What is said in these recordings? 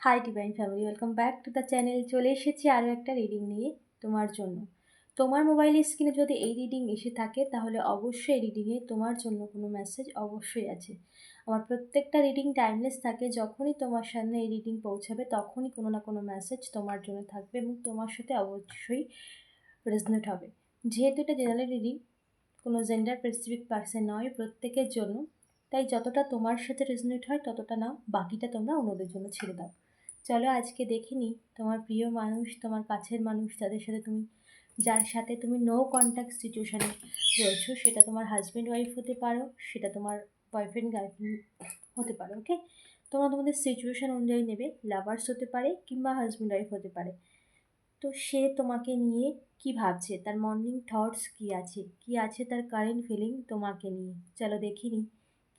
Hi divine family welcome back to the channel চলে এসেছি আরও একটা রিডিং নিয়ে তোমার জন্য। তোমার মোবাইল স্ক্রিনে যদি এই রিডিং এসে থাকে, তাহলে অবশ্যই এই রিডিংয়ে তোমার জন্য কোনো মেসেজ অবশ্যই আছে। আমার প্রত্যেকটা রিডিং টাইমলেস থাকে। যখনই তোমার সামনে এই রিডিং পৌঁছাবে, তখনই কোনো না কোনো মেসেজ তোমার জন্য থাকবে এবং তোমার সাথে অবশ্যই রেজনেট হবে। যেহেতু এটা জেনারেল রিডিং কোনো জেন্ডার স্পেসিফিক পার্সন নয় প্রত্যেকের জন্য। তাই যতটা তোমার সাথে রেজনেট হয়, ততটা নাও বাকিটা তোমরা অন্যদের জন্য ছেড়ে দাও। চলো আজকে দেখে নিই তোমার প্রিয় মানুষ, তোমার কাছের মানুষ, যাদের সাথে তুমি, যার সাথে তুমি নো কন্ট্যাক্ট সিচুয়েশানে রয়েছো, সেটা তোমার হাজব্যান্ড ওয়াইফ হতে পারো, সেটা তোমার বয়ফ্রেন্ড গার্লফ্রেন্ড হতে পারো ওকে তোমরা তোমাদের সিচুয়েশান অনুযায়ী নেবে লাভার্স হতে পারে কিংবা হাজব্যান্ড ওয়াইফ হতে পারে। তো সে তোমাকে নিয়ে কি ভাবছে? তার মর্নিং থটস কি আছে? কি আছে তার কারেন্ট ফিলিং তোমাকে নিয়ে? চলো দেখিনি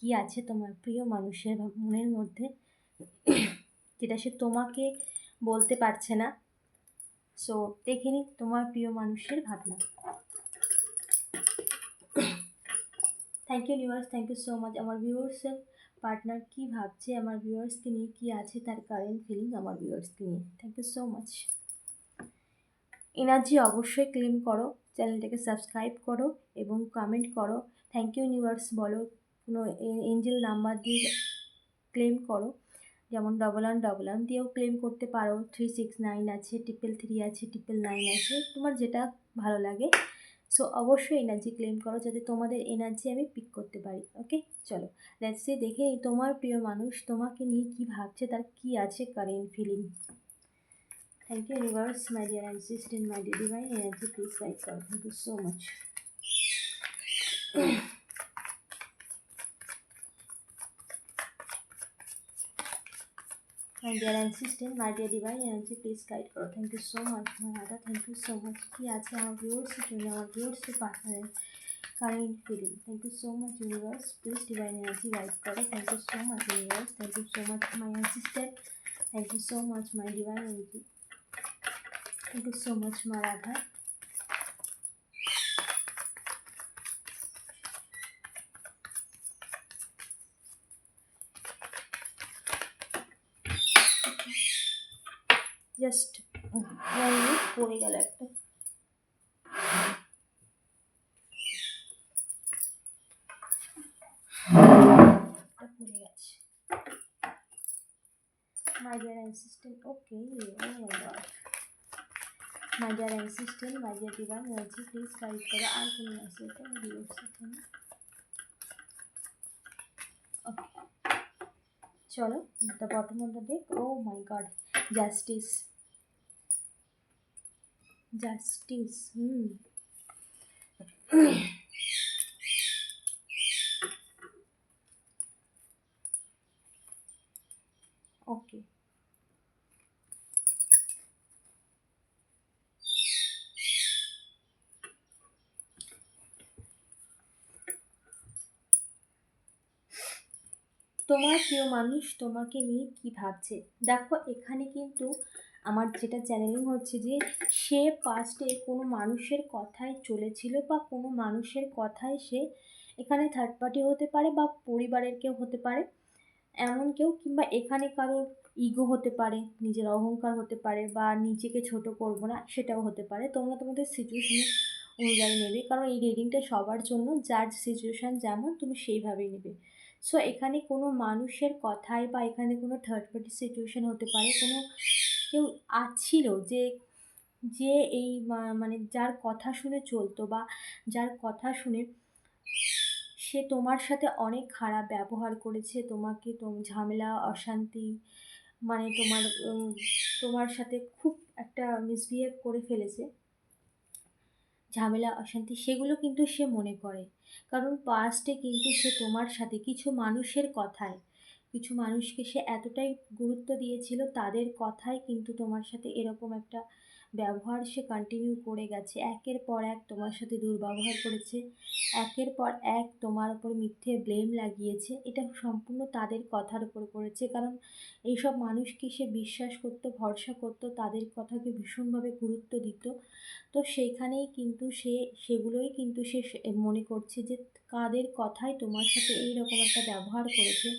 কি আছে তোমার প্রিয় মানুষের মনের মধ্যে? যেটা সে তোমাকে বলতে পারছে না। সো দেখে নিই তোমার প্রিয় মানুষের ভাবনা। Thank you universe thank you so much আমার ভিউয়ার্সের পার্টনার কী ভাবছে? আমার ভিউয়ার্সকে নিয়ে কী আছে? তার কারেন্ট ফিলিং আমার ভিউয়ার্সকে নিয়ে। Thank you so much energy অবশ্যই ক্লেম করো। চ্যানেলটাকে সাবস্ক্রাইব করো এবং কমেন্ট করো। থ্যাংক ইউ ইউনিভার্স বলো। কোনো এঞ্জেল নাম্বার দিয়ে ক্লেম করো। যেমন ডবল ওয়ান ডবল ওয়ান দিয়েও ক্লেম করতে পারো। থ্রি সিক্স নাইন আছে ট্রিপল থ্রি আছে ট্রিপল নাইন আছে। তোমার যেটা ভালো লাগে। সো অবশ্যই এনার্জি ক্লেম করো যাতে তোমাদের এনার্জি আমি পিক করতে পারি ওকে চলো লেটস সে দেখে তোমার প্রিয় মানুষ তোমাকে নিয়ে কী ভাবছে, তার কী আছে current feeling thank you universe my dear ancestor my dear divine energy please guide করো thank you so much my dear ancestor, my dear divine energy, please guide করো thank you so much mother, thank you so much. কি আছে আমার ভিউয়ার্সের জন্য আমার ভিউয়ার্সের পার্টনারের current feeling thank you so much universe please divine energy guide করো thank you so much universe thank you so much my assistant thank you so much my divine energy thank you so much মা রাধা পড়ে গেল একটা পড়ে গেছে my dear assistant okay oh my god my dear assistant my dear divine energy please guide করো আর কোনো message viewers এখানে okay চলো the bottom of the deck oh my god justice hmm. Okay. তোমার প্রিয় মানুষ তোমাকে নিয়ে কি ভাবছে? দেখো এখানে কিন্তু আমার যেটা চ্যানেলিং হচ্ছে যে, সে পাস্টে কোনো মানুষের কথায় চলেছিল বা কোনো মানুষের কথায় সে এখানে থার্ড পার্টি হতে পারে বা পরিবারের কেউ হতে পারে। এমন কেউ কিংবা এখানে কারোর ইগো হতে পারে, নিজের অহংকার হতে পারে বা নিজেকে ছোট করব না, সেটাও হতে পারে। তোমরা তোমাদের সিচুয়েশানে অনুযায়ী নেবে, কারণ এই রিডিংটা সবার জন্য, যার সিচুয়েশান যেমন, তুমি সেইভাবেই নেবে। সো এখানে কোনো মানুষের কথায় বা এখানে কোনো থার্ড পার্টি সিচুয়েশান হতে পারে, কোনো কেউ আছিল যে যে এই মানে যার কথা শুনে চলতো বা যার কথা শুনে সে তোমার সাথে অনেক খারাপ ব্যবহার করেছে, তোমাকে ঝামেলা, অশান্তি মানে তোমার তোমার সাথে খুব একটা মিসবিহেভ করে ফেলেছে, ঝামেলা, অশান্তি সেগুলো কিন্তু সে মনে করে। কারণ পাস্টে কিন্তু সে তোমার সাথে কিছু মানুষের কথায় কিছু মানুষকে সে এতটাই গুরুত্ব দিয়েছিল তাদের কথায় কিন্তু তোমার সাথে এরকম একটা ব্যবহার সে কন্টিনিউ করে গেছে। একের পর এক তোমার সাথে দুর্ব্যবহার করেছে। একের পর এক তোমার ওপর মিথ্যে ব্লেম লাগিয়েছে। এটা সম্পূর্ণ তাদের কথার উপর করেছে। কারণ এইসব মানুষকে সে বিশ্বাস করতো, ভরসা করতো, তাদের কথাকে ভীষণভাবে গুরুত্ব দিত। তো সেইখানেই কিন্তু সে, সেগুলোই কিন্তু সে মনে করছে যে কাদের কথায় তোমার সাথে এই রকম একটা ব্যবহার করেছে,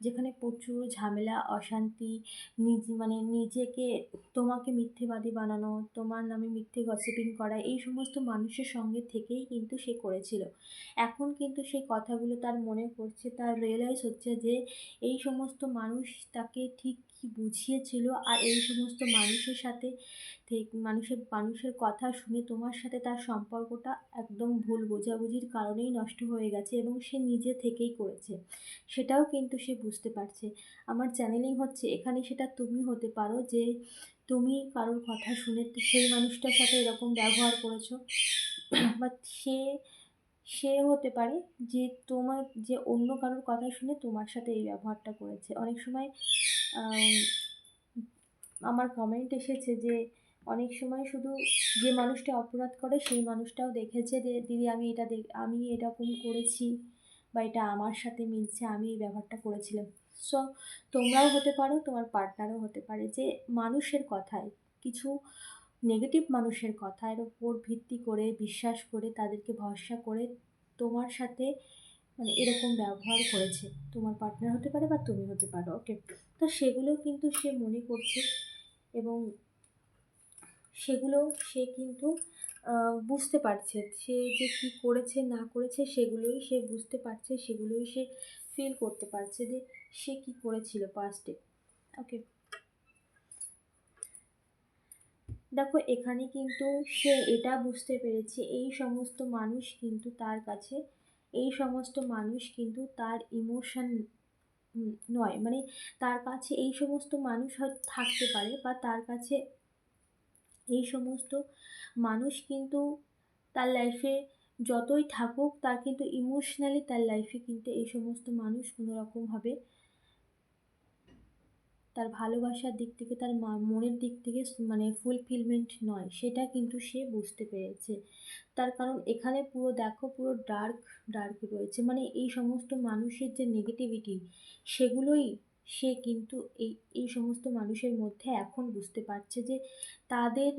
যেখানে প্রচুর ঝামেলা, অশান্তি, নিজ মানে নিজেকে, তোমাকে মিথ্যেবাদী বানানো, তোমার নামে মিথ্যে গসিপিং করা, এই সমস্ত মানুষের সঙ্গে থেকেই কিন্তু সে করেছিল। এখন কিন্তু সেই কথাগুলো তার মনে পড়ছে, তার রিয়েলাইজ হচ্ছে যে এই সমস্ত মানুষ তাকে ঠিক কী বুঝিয়েছিল আর এই সমস্ত মানুষের সাথে মানুষের মানুষের কথা শুনে তোমার সাথে তার সম্পর্কটা একদম ভুল বোঝাবুঝির কারণেই নষ্ট হয়ে গেছে এবং সে নিজে থেকেই করেছে। সেটাও কিন্তু সে বুঝতে পারছে। আমার চ্যানেলিং হচ্ছে, এখানে সেটা তুমি হতে পারো যে তুমি কারোর কথা শুনে সেই মানুষটার সাথে এরকম ব্যবহার করেছ। বা সে সে হতে পারে যে তোমার, যে অন্য কারোর কথা শুনে তোমার সাথে এই ব্যবহারটা করেছে। অনেক সময় আমার কমেন্ট এসেছে যে অনেক সময় শুধু যে মানুষটা অপরাধ করে, সেই মানুষটাও দেখেছে যে, দিদি, আমি এটা দেখ, আমি এরকম করেছি বা এটা আমার সাথে মিলছে, আমি এই ব্যবহারটা করেছিলাম। সো তোমরাও হতে পারো, তোমার পার্টনারও হতে পারে যে মানুষের কথায়, কিছু নেগেটিভ মানুষের কথার ওপর ভিত্তি করে, বিশ্বাস করে, তাদেরকে ভরসা করে তোমার সাথে মানে এরকম ব্যবহার করেছে। তোমার পার্টনার হতে পারে বা তুমি হতে পারো ওকে তো সেগুলো কিন্তু সে মনে করছে এবং সেগুলো সে কিন্তু বুঝতে পারছে। সে যে কী করেছে, না করেছে, সেগুলোই সে বুঝতে পারছে, সেগুলোই সে ফিল করতে পারছে যে সে কী করেছিল পাস্টে ওকে দেখো, এখানে কিন্তু সে এটা বুঝতে পেরেছে, এই সমস্ত মানুষ কিন্তু তার কাছে, এই সমস্ত মানুষ কিন্তু তার ইমোশন নয়। মানে তার কাছে এই সমস্ত মানুষ হয়তো থাকতে পারে বা তার কাছে এই সমস্ত মানুষ কিন্তু তার লাইফে যতই থাকুক, তার কিন্তু ইমোশনালি তার লাইফে কিন্তু এই সমস্ত মানুষ কোনো রকমভাবে তার ভালোবাসার দিক থেকে, তার মনের দিক থেকে মানে ফুলফিলমেন্ট নয়, সেটা কিন্তু সে বুঝতে পেরেছে। তার কারণ এখানে পুরো দেখো, পুরো ডার্ক ডার্ক রয়েছে। মানে এই সমস্ত মানুষের যে নেগেটিভিটি সেগুলোই সে কিন্তু এই এই সমস্ত মানুষের মধ্যে এখন বুঝতে পারছে যে তাদের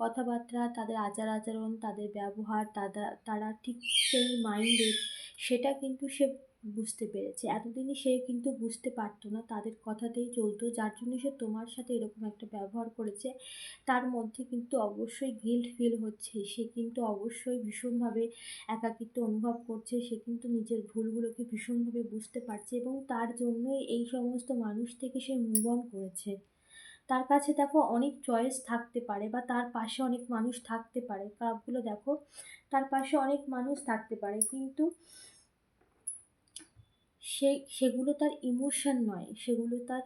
কথাবার্তা, তাদের আচার আচরণ, তাদের ব্যবহার তারা তারা ঠিক সেই মাইন্ডের সেটা কিন্তু সে বুঝতে পেরেছে। এতদিনই সে কিন্তু বুঝতে পারতো না তাদের কথাতেই চলতো, যার জন্য সে তোমার সাথে এরকম একটা ব্যবহার করেছে। তার মধ্যে কিন্তু অবশ্যই গিল্ট ফিল হচ্ছে। সে কিন্তু অবশ্যই ভীষণভাবে একাকিত্ব অনুভব করছে। সে কিন্তু নিজের ভুলগুলোকে ভীষণভাবে বুঝতে পারছে এবং তার জন্যই এই সমস্ত মানুষ থেকে সে মুভ অন করেছে। তার কাছে দেখো অনেক চয়েস থাকতে পারে বা তার পাশে অনেক মানুষ থাকতে পারে। কাপগুলো দেখো, তার পাশে অনেক মানুষ থাকতে পারে। কিন্তু সে, সেগুলো তার ইমোশন নয়। সেগুলো তার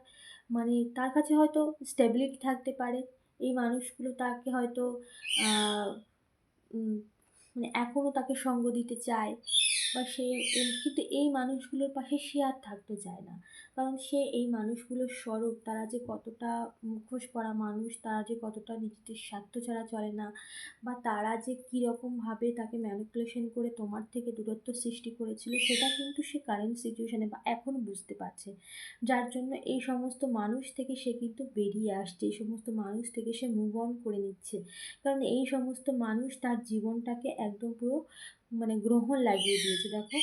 মানে তার কাছে হয়তো স্টেবিলিটি থাকতে পারে। এই মানুষগুলো তাকে হয়তো মানে এখনও তাকে সঙ্গ দিতে চায় বা সে, কিন্তু এই মানুষগুলোর পাশে সে আর থাকতে চায় না। কারণ সে এই মানুষগুলোর স্বরূপ, তারা যে কতটা মুখোশ পরা মানুষ, তারা যে কতটা নিজেদের স্বার্থ ছাড়া চলে না, বা তারা যে কীরকমভাবে তাকে ম্যানিপুলেশন করে তোমার থেকে দূরত্ব সৃষ্টি করেছিল, সেটা কিন্তু সে কারেন্ট সিচুয়েশানে বা এখন বুঝতে পারছে। যার জন্য এই সমস্ত মানুষ থেকে সে কিন্তু বেরিয়ে আসছে, এই সমস্ত মানুষ থেকে সে মুভ অন করে নিচ্ছে। কারণ এই সমস্ত মানুষ তার জীবনটাকে একদম পুরো মানে গ্রহণ লাগিয়ে দিয়েছে, দেখো।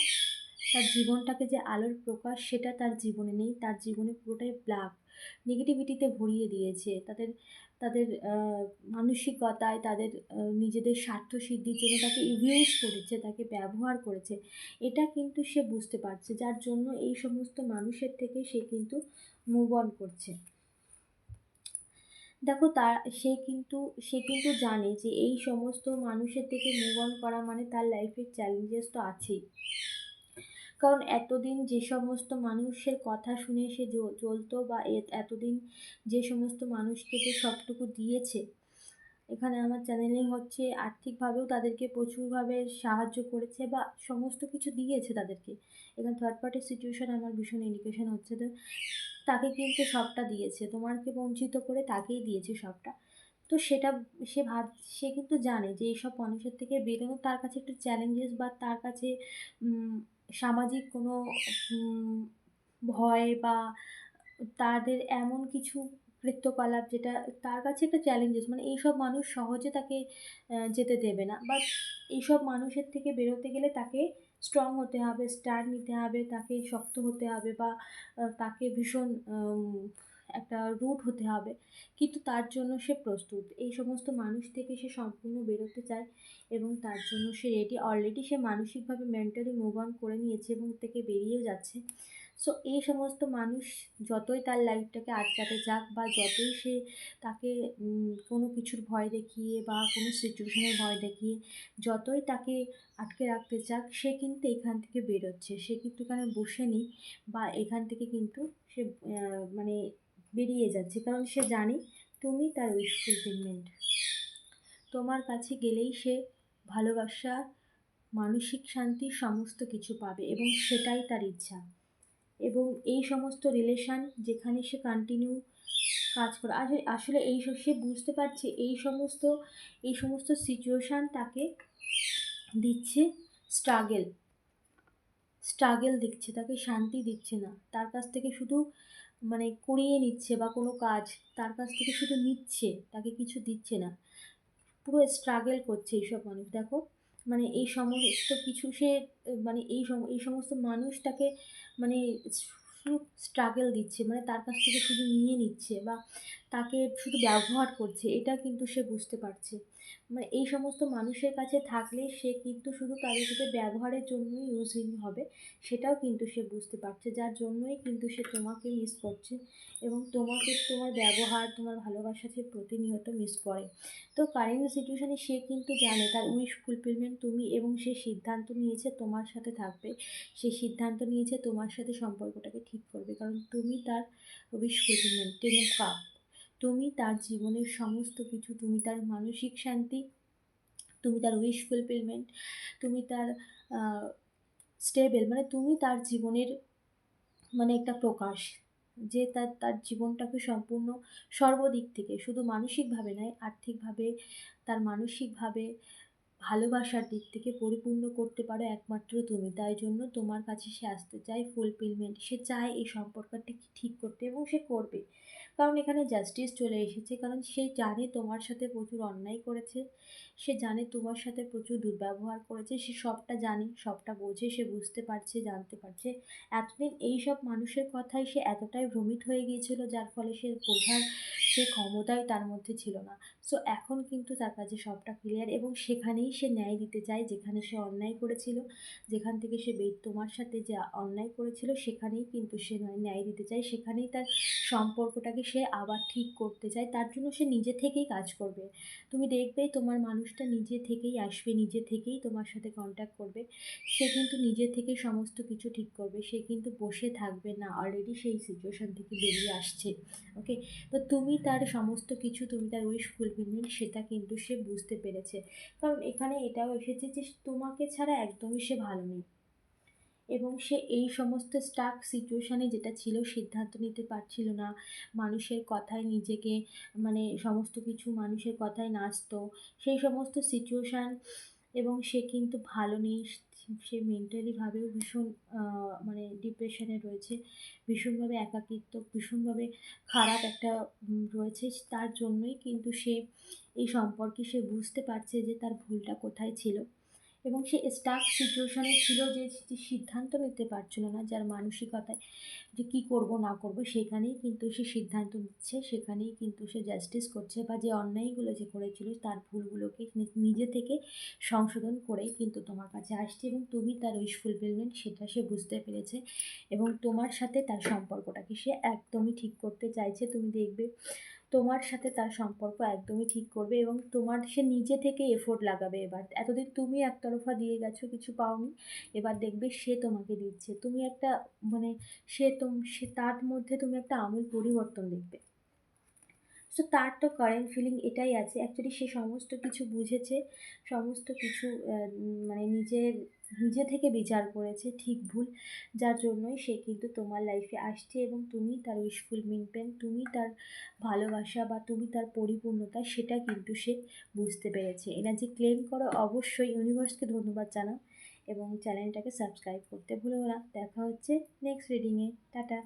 তার জীবনটাকে যে আলোর প্রকাশ, সেটা তার জীবনে নেই। তার জীবনে পুরোটাই ব্ল্যাক। নেগেটিভিটিতে ভরিয়ে দিয়েছে। তাদের তাদের মানসিকতায়, তাদের নিজেদের স্বার্থ সিদ্ধির জন্য তাকে ইউজ করেছে, তাকে ব্যবহার করেছে। এটা কিন্তু সে বুঝতে পারছে, যার জন্য এই সমস্ত মানুষের থেকে সে কিন্তু মুভ অন করছে। দেখো তার সে কিন্তু সে কিন্তু জানে যে এই সমস্ত মানুষের থেকে মুভ অন করা মানে তার লাইফের চ্যালেঞ্জেস তো আছেই। কারণ এতদিন যে সমস্ত মানুষের কথা শুনে সে চলতো বা এতদিন যে সমস্ত মানুষকে যে সবটুকু দিয়েছে, এখানে আমার চ্যানেলে হচ্ছে আর্থিকভাবেও তাদেরকে প্রচুরভাবে সাহায্য করেছে বা সমস্ত কিছু দিয়েছে তাদেরকে। এখানে থার্ড পার্টির সিচুয়েশান আমার ভীষণ ইন্ডিকেশন হচ্ছে তো তাকে কিন্তু সবটা দিয়েছে তোমাকে বঞ্চিত করে তাকেই দিয়েছে সবটা। তো সেটা সে ভাব, সে কিন্তু জানে যে এইসব মানুষের থেকে বেরোনো তার কাছে একটু চ্যালেঞ্জেস বা তার কাছে সামাজিক কোনো ভয় বা তাদের এমন কিছু কৃত্যকলাপ যেটা তার কাছে একটা চ্যালেঞ্জেস মানে এইসব মানুষ সহজে তাকে যেতে দেবে না। বা এইসব মানুষের থেকে বেরোতে গেলে তাকে স্ট্রং হতে হবে স্টার নিতে হবে, তাকে শক্ত হতে হবে বা তাকে ভীষণ একটা রুট হতে হবে। কিন্তু তার জন্য সে প্রস্তুত। এই সমস্ত মানুষ থেকে সে সম্পূর্ণ বেরোতে চায় এবং তার জন্য সে রেডি অলরেডি সে মানসিকভাবে মেন্টালি মুভ অন করে নিয়েছে এবং থেকে বেরিয়েও যাচ্ছে। সো এই সমস্ত মানুষ যতই তার লাইফটাকে আটকাতে যাক বা যতই সে তাকে কোনো কিছুর ভয় দেখিয়ে বা কোনো সিচুয়েশনের ভয় দেখিয়ে যতই তাকে আটকে রাখতে চাক সে কিন্তু এখান থেকে বেরোচ্ছে। সে কিন্তু এখানে বসে নেই বা এখান থেকে কিন্তু সে মানে বেরিয়ে যাচ্ছে, কারণ সে জানে তুমি তার উইশ ফুলফিলমেন্ট তোমার কাছে গেলেই সে ভালোবাসা, মানসিক শান্তি সমস্ত কিছু পাবে এবং সেটাই তার ইচ্ছা। এবং এই সমস্ত রিলেশান যেখানে সে কন্টিনিউ কাজ করে আসলে আসলে এই সে বুঝতে পারছে এই সমস্ত এই সমস্ত সিচুয়েশান তাকে দিচ্ছে স্ট্রাগেল স্ট্রাগেল দিচ্ছে, তাকে শান্তি দিচ্ছে না। তার কাছ থেকে শুধু মানে করিয়ে নিচ্ছে বা কোনো কাজ তার কাছ থেকে শুধু নিচ্ছে, তাকে কিছু দিচ্ছে না। পুরো স্ট্রাগেল করছে এইসব মানুষ। দেখো মানে এই সমস্ত কিছু সে মানে এই এই সমস্ত মানুষ তাকে মানে শুধু স্ট্রাগল দিচ্ছে মানে তার কাছ থেকে শুধু নিয়ে নিচ্ছে বা তাকে শুধু ব্যবহার করছে, এটা কিন্তু সে বুঝতে পারছে। মানে এই সমস্ত মানুষের কাছে থাকলে সে কিন্তু শুধু তাদের সাথে ব্যবহারের জন্যই ইউজিং হবে, সেটাও কিন্তু সে বুঝতে পারছে। যার জন্যই কিন্তু সে তোমাকে মিস করছে এবং তোমাকে তোমার ব্যবহার, তোমার ভালোবাসা সে প্রতিনিয়ত মিস করে। তো কারেন্ট সিচুয়েশানে সে কিন্তু জানে, তার উইশ ফুলফিলমেন্ট তুমি এবং সে সিদ্ধান্ত নিয়েছে তোমার সাথে থাকবে। সে সিদ্ধান্ত নিয়েছে তোমার সাথে সম্পর্কটাকে ঠিক করবে, কারণ তুমি তার উইশ ফুলফিলমেন্ট টেন কাপ তুমি তার জীবনের সমস্ত কিছু, তুমি তার মানসিক শান্তি, তুমি তার উইশ ফুলফিলমেন্ট তুমি তার স্টেবেল মানে তুমি তার জীবনের মানে একটা প্রকাশ, যে তার তার জীবনটাকে সম্পূর্ণ সর্বদিক থেকে, শুধু মানসিকভাবে নয়, আর্থিকভাবে, তার মানসিকভাবে ভালোবাসার দিক থেকে পরিপূর্ণ করতে পারো একমাত্র তুমি। তাই জন্য তোমার কাছে সে আসতে চায় ফুলফিলমেন্ট সে চায় এই সম্পর্কটাকে ঠিক করতে এবং সে করবে। কারণ এখানে জাস্টিস চলে এসেছে। কারণ সে জানে তোমার সাথে প্রচুর অন্যায় করেছে। সে জানে তোমার সাথে প্রচুর দুর্ব্যবহার করেছে, সে সবটা জানে, সবটা বোঝে, সে বুঝতে পারছে, জানতে পারছে। এতদিন এই সব মানুষের কথাই সে এতটাই ভ্রমিত হয়ে গিয়েছিল, যার ফলে সে বোঝার সে ক্ষমতাই তার মধ্যে ছিল না। সো এখন কিন্তু তার কাছে সবটা ক্লিয়ার এবং সেখানেই সে ন্যায় দিতে চায়, যেখানে সে অন্যায় করেছিল। যেখান থেকে সে বেদ তোমার সাথে যে অন্যায় করেছিল, সেখানেই কিন্তু সে ন্যায় দিতে চায়। সেখানেই তার সম্পর্কটাকে সে আবার ঠিক করতে চায়। তার জন্য সে নিজে থেকেই কাজ করবে। তুমি দেখবে তোমার মানুষটা নিজে থেকেই আসবে, নিজে থেকেই তোমার সাথে কন্ট্যাক্ট করবে। সে কিন্তু নিজে থেকে সমস্ত কিছু ঠিক করবে। সে কিন্তু বসে থাকবে না। অলরেডি সেই সিচুয়েশান থেকে বেরিয়ে আসছে। ওকে তো তুমি তার সমস্ত কিছু তুমি তার উইশ ফুলফিলমেন্ট সেটা কিন্তু সে বুঝতে পেরেছে। কারণ এখানে এটাও এসেছে যে তোমাকে ছাড়া একদমই সে ভালো নেই। এবং সে এই সমস্ত স্টাক সিচুয়েশানে যেটা ছিল সিদ্ধান্ত নিতে পারছিল না। মানুষের কথায় নিজেকে মানে সমস্ত কিছু মানুষের কথায় নাচতো। সেই সমস্ত সিচুয়েশান এবং সে কিন্তু ভালো নেই। সে মেন্টালিভাবেও ভীষণ মানে ডিপ্রেশনে রয়েছে। ভীষণভাবে একাকিত্ব, ভীষণভাবে খারাপ একটা রয়েছে। তার জন্যই কিন্তু সে এই সম্পর্কে সে বুঝতে পারছে যে তার ভুলটা কোথায় ছিল। এবং সে স্টাক সিচুয়েশানে ছিল যে সিদ্ধান্ত নিতে পারছিল না যার মানসিকতায় যে কী করব, না করব, সেখানেই কিন্তু সে সিদ্ধান্ত নিচ্ছে, সেখানেই কিন্তু সে জাস্টিস করছে বা যে অন্যায়গুলো যে করেছিল তার ভুলগুলোকে নিজে থেকে সংশোধন করেই কিন্তু তোমার কাছে আসছে এবং তুমি তার উইশ ফুলফিলমেন্ট সেটা সে বুঝতে পেরেছে এবং তোমার সাথে তার সম্পর্কটাকে সে একদমই ঠিক করতে চাইছে। তুমি দেখবে তোমার সাথে তার সম্পর্ক একদমই ঠিক করবে এবং তোমার, সে নিজে থেকে এফোর্ট লাগাবে এবার। এতদিন তুমি একতরফা দিয়ে গেছো, কিছু পাওনি। এবার দেখবে সে তোমাকে দিচ্ছে। তুমি একটা মানে সে তোম, সে তার মধ্যে তুমি একটা আমূল পরিবর্তন দেখবে। সো তার তো কারেন্ট ফিলিং এটাই আছে। অ্যাকচুয়ালি সে সমস্ত কিছু বুঝেছে, সমস্ত কিছু মানে নিজের, নিজে থেকে বিচার করেছে, ঠিক ভুল। যার জন্যই সে কিন্তু তোমার লাইফে আসছে এবং তুমি তার উইশফুল মিনপেন তুমি তার ভালোবাসা বা তুমি তার পরিপূর্ণতা, সেটা কিন্তু সে বুঝতে পেরেছে। এনার্জি ক্লেম করো, অবশ্যই ইউনিভার্সকে ধন্যবাদ জানাও এবং চ্যানেলটাকে সাবস্ক্রাইব করতে ভুলো না। দেখা হচ্ছে নেক্সট রিডিংয়ে টাটা।